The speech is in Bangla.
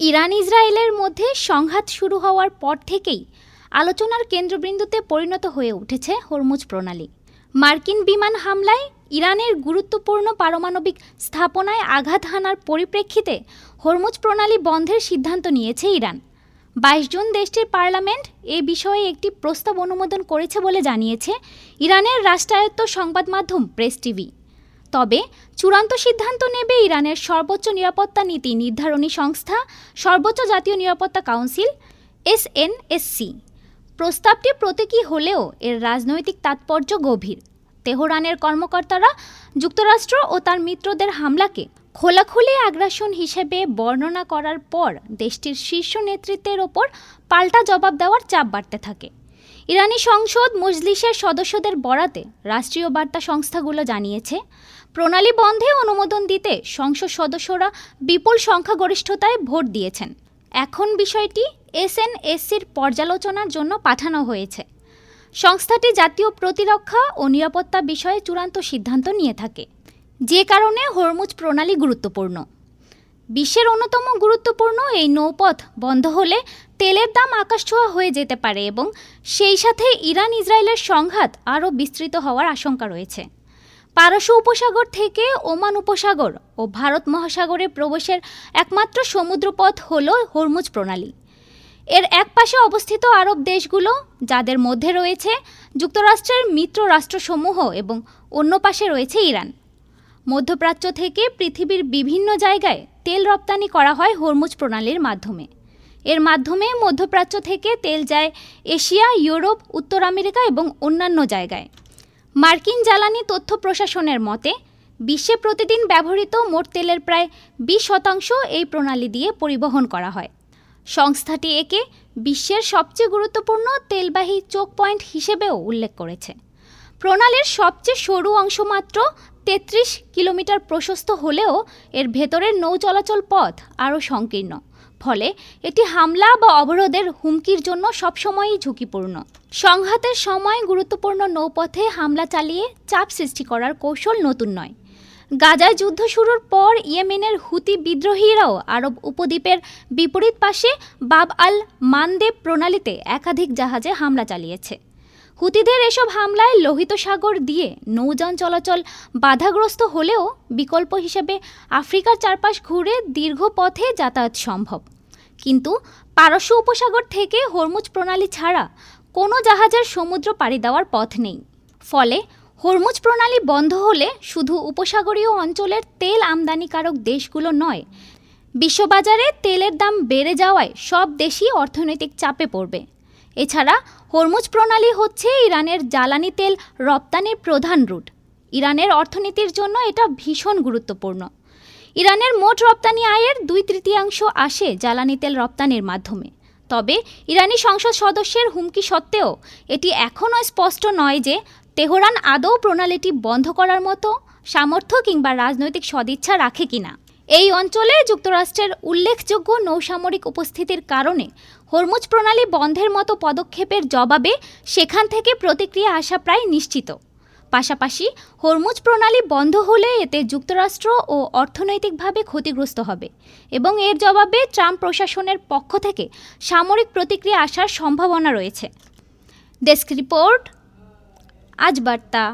ইরান ইসরায়েলের মধ্যে সংঘাত শুরু হওয়ার পর থেকেই আলোচনার কেন্দ্রবিন্দুতে পরিণত হয়ে উঠেছে হরমুজ প্রণালী। মার্কিন বিমান হামলায় ইরানের গুরুত্বপূর্ণ পারমাণবিক স্থাপনায় আঘাত হানার পরিপ্রেক্ষিতে হরমুজ প্রণালী বন্ধের সিদ্ধান্ত নিয়েছে ইরান। বাইশ জুন দেশটির পার্লামেন্ট এ বিষয়ে একটি প্রস্তাব অনুমোদন করেছে বলে জানিয়েছে ইরানের রাষ্ট্রায়ত্ত সংবাদ মাধ্যম প্রেস টিভি। তবে চূড়ান্ত সিদ্ধান্ত নেবে ইরানের সর্বোচ্চ নিরাপত্তা নীতি নির্ধারণী সংস্থা, সর্বোচ্চ জাতীয় নিরাপত্তা কাউন্সিল এসএনএসসি প্রস্তাবটি প্রতীকী হলেও এর রাজনৈতিক তাৎপর্য গভীর। তেহরানের কর্মকর্তারা যুক্তরাষ্ট্র ও তার মিত্রদের হামলাকে খোলাখুলি আগ্রাসন হিসেবে বর্ণনা করার পর দেশটির শীর্ষ নেতৃত্বের ওপর পাল্টা জবাব দেওয়ার চাপ বাড়তে থাকে। ইরানি সংসদ মজলিসের সদস্যদের বরাতে রাষ্ট্রীয় বার্তা সংস্থাগুলো জানিয়েছে, প্রণালী বন্ধে অনুমোদন দিতে সংসদ সদস্যরা বিপুল সংখ্যাগরিষ্ঠতায় ভোট দিয়েছেন। এখন বিষয়টি এসএনএসসির পর্যালোচনার জন্য পাঠানো হয়েছে। সংস্থাটি জাতীয় প্রতিরক্ষা ও নিরাপত্তা বিষয়ে চূড়ান্ত সিদ্ধান্ত নিয়ে থাকে। যে কারণে হরমুজ প্রণালী গুরুত্বপূর্ণ। বিশ্বের অন্যতম গুরুত্বপূর্ণ এই নৌপথ বন্ধ হলে তেলের দাম আকাশছোঁয়া হয়ে যেতে পারে এবং সেই সাথে ইরান ইসরায়েলের সংঘাত আরও বিস্তৃত হওয়ার আশঙ্কা রয়েছে। পারস্য উপসাগর থেকে ওমান উপসাগর ও ভারত মহাসাগরে প্রবেশের একমাত্র সমুদ্রপথ হল হরমুজ প্রণালী। এর এক পাশে অবস্থিত আরব দেশগুলো, যাদের মধ্যে রয়েছে যুক্তরাষ্ট্রের মিত্র রাষ্ট্রসমূহ এবং অন্য পাশে রয়েছে ইরান। মধ্যপ্রাচ্য থেকে পৃথিবীর বিভিন্ন জায়গায় তেল রপ্তানি করা হয় হরমুজ প্রণালীর মাধ্যমে। এর মাধ্যমে মধ্যপ্রাচ্য থেকে তেল যায় এশিয়া, ইউরোপ, উত্তর আমেরিকা এবং অন্যান্য জায়গায়। মার্কিন জ্বালানি তথ্য প্রশাসনের মতে, বিশ্বে প্রতিদিন ব্যবহৃত মোট তেলের প্রায় বিশ শতাংশ এই প্রণালী দিয়ে পরিবহন করা হয়। সংস্থাটি একে বিশ্বের সবচেয়ে গুরুত্বপূর্ণ তেলবাহী চোক পয়েন্ট হিসেবেও উল্লেখ করেছে। প্রণালীর সবচেয়ে সরু অংশ মাত্র তেত্রিশ কিলোমিটার প্রশস্ত হলেও এর ভেতরের নৌ চলাচল পথ আরও সংকীর্ণ। ফলে এটি হামলা বা অবরোধের হুমকির জন্য সবসময়ই ঝুঁকিপূর্ণ। সংঘাতের সময় গুরুত্বপূর্ণ নৌপথে হামলা চালিয়ে চাপ সৃষ্টি করার কৌশল নতুন নয়। গাজায় যুদ্ধ শুরুর পর ইয়েমেনের হুতি বিদ্রোহীরাও আরব উপদ্বীপের বিপরীত পাশে বাব আল মানদেব প্রণালীতে একাধিক জাহাজে হামলা চালিয়েছে। হুতিদের এসব হামলায় লোহিত সাগর দিয়ে নৌযান চলাচল বাধাগ্রস্ত হলেও বিকল্প হিসেবে আফ্রিকার চারপাশ ঘুরে দীর্ঘ পথে যাতায়াত সম্ভব। কিন্তু পারস্য উপসাগর থেকে হরমুজ প্রণালী ছাড়া কোনো জাহাজের সমুদ্র পাড়ি দেওয়ার পথ নেই। ফলে হরমুজ প্রণালী বন্ধ হলে শুধু উপসাগরীয় অঞ্চলের তেল আমদানিকারক দেশগুলো নয়, বিশ্ববাজারে তেলের দাম বেড়ে যাওয়ায় সব দেশই অর্থনৈতিক চাপে পড়বে। এছাড়া হরমুজ প্রণালী হচ্ছে ইরানের জ্বালানি তেল রপ্তানির প্রধান রুট। ইরানের অর্থনীতির জন্য এটা ভীষণ গুরুত্বপূর্ণ। ইরানের মোট রপ্তানি আয়ের দুই তৃতীয়াংশ আসে জ্বালানি তেল রপ্তানির মাধ্যমে। তবে ইরানি সংসদ সদস্যের হুমকি সত্ত্বেও এটি এখনও স্পষ্ট নয় যে তেহরান আদৌ প্রণালীটি বন্ধ করার মতো সামর্থ্য কিংবা রাজনৈতিক সদিচ্ছা রাখে কিনা। এই অঞ্চলে যুক্তরাষ্ট্রের উল্লেখযোগ্য নৌসামরিক উপস্থিতির কারণে হরমুজ প্রণালী বন্ধের মতো পদক্ষেপের জবাবে সেখান থেকে প্রতিক্রিয়া আসা প্রায় নিশ্চিত। পাশাপাশি হরমুজ প্রণালী বন্ধ হলে এতে যুক্তরাষ্ট্র ও অর্থনৈতিকভাবে ক্ষতিগ্রস্ত হবে এবং এর জবাবে ট্রাম্প প্রশাসনের পক্ষ থেকে সামরিক প্রতিক্রিয়া আসার সম্ভাবনা রয়েছে। ডেস্ক রিপোর্ট, আজ বার্তা।